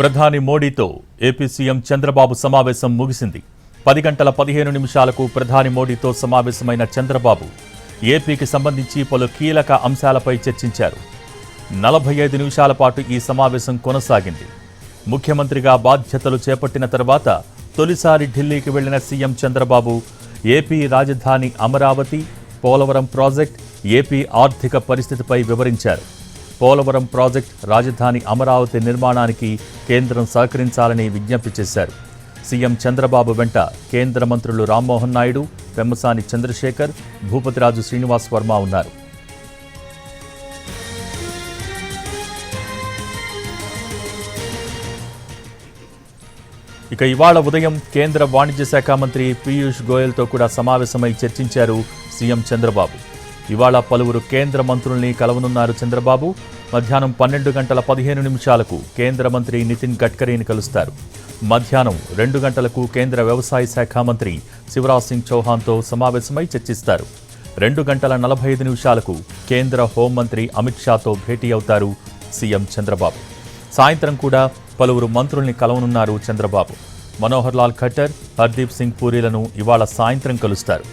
ప్రధాని మోడీతో AP CM Chandrababu సమావేశం ముగిసింది. పది గంటల పదిహేను నిమిషాలకు ప్రధాని మోడీతో సమావేశమైన చంద్రబాబు ఏపీకి సంబంధించి పలు కీలక అంశాలపై చర్చించారు. నలభై ఐదు నిమిషాల పాటు ఈ సమావేశం కొనసాగింది. ముఖ్యమంత్రిగా బాధ్యతలు చేపట్టిన తర్వాత తొలిసారి ఢిల్లీకి వెళ్ళిన సీఎం చంద్రబాబు ఏపీ రాజధాని అమరావతి పోలవరం ప్రాజెక్ట్ ఏపీ ఆర్థిక పరిస్థితిపై వివరించారు. పోలవరం ప్రాజెక్ట్ రాజధాని అమరావతి నిర్మాణానికి కేంద్రం సహకరించాలని విజ్ఞప్తి చేశారు. సీఎం చంద్రబాబు వెంట కేంద్ర మంత్రులు రామ్మోహన్ నాయుడు పెమ్మసాని చంద్రశేఖర్ భూపతిరాజు శ్రీనివాస్ వర్మ ఉన్నారు. ఇక ఇవాళ ఉదయం కేంద్ర వాణిజ్య శాఖ మంత్రి పీయూష్ గోయల్తో కూడా సమావేశమై చర్చించారు సీఎం చంద్రబాబు. ఇవాళ పలువురు కేంద్ర మంత్రుల్ని కలవనున్నారు చంద్రబాబు. మధ్యాహ్నం పన్నెండు గంటల పదిహేను నిమిషాలకు కేంద్ర మంత్రి నితిన్ గడ్కరీని కలుస్తారు. మధ్యాహ్నం రెండు గంటలకు కేంద్ర వ్యవసాయ శాఖ మంత్రి శివరాజ్ సింగ్ చౌహాన్తో సమావేశమై చర్చిస్తారు. రెండు గంటల నలభై ఐదు నిమిషాలకు కేంద్ర హోంమంత్రి అమిత్ షాతో భేటీ అవుతారు సీఎం చంద్రబాబు. సాయంత్రం కూడా పలువురు మంత్రుల్ని కలవనున్నారు చంద్రబాబు. మనోహర్ లాల్ ఖట్టర్ హర్దీప్ సింగ్ పూరీలను ఇవాళ సాయంత్రం కలుస్తారు.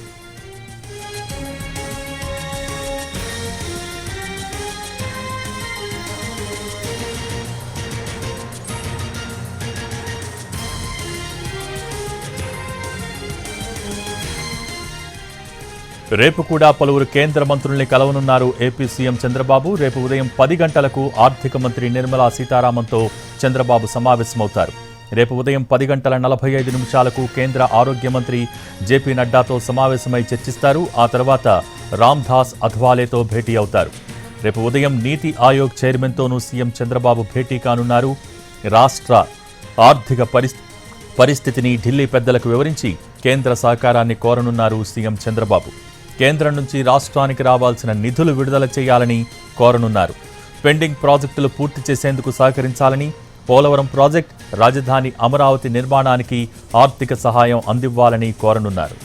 రేపు కూడా పలువురు కేంద్ర మంత్రుల్ని కలవనున్నారు ఏపీ సీఎం చంద్రబాబు. రేపు ఉదయం పది గంటలకు ఆర్థిక మంత్రి నిర్మలా సీతారామన్తో చంద్రబాబు సమావేశమవుతారు. రేపు ఉదయం పది గంటల నలభై ఐదు నిమిషాలకు కేంద్ర ఆరోగ్య మంత్రి జేపీ నడ్డాతో సమావేశమై చర్చిస్తారు. ఆ తర్వాత రామ్దాస్ అథ్వాలేతో భేటీ అవుతారు. రేపు ఉదయం నీతి ఆయోగ్ చైర్మన్తోనూ సీఎం చంద్రబాబు భేటీ కానున్నారు. రాష్ట్ర ఆర్థిక పరిస్థితి పరిస్థితిని ఢిల్లీ పెద్దలకు వివరించి కేంద్ర సహకారాన్ని కోరనున్నారు సీఎం చంద్రబాబు. కేంద్రం నుంచి రాష్ట్రానికి రావాల్సిన నిధులు విడుదల చేయాలని కోరనున్నారు. పెండింగ్ ప్రాజెక్టులు పూర్తి చేసేందుకు సహకరించాలని పోలవరం ప్రాజెక్ట్ రాజధాని అమరావతి నిర్మాణానికి ఆర్థిక సహాయం అందివ్వాలని కోరనున్నారు.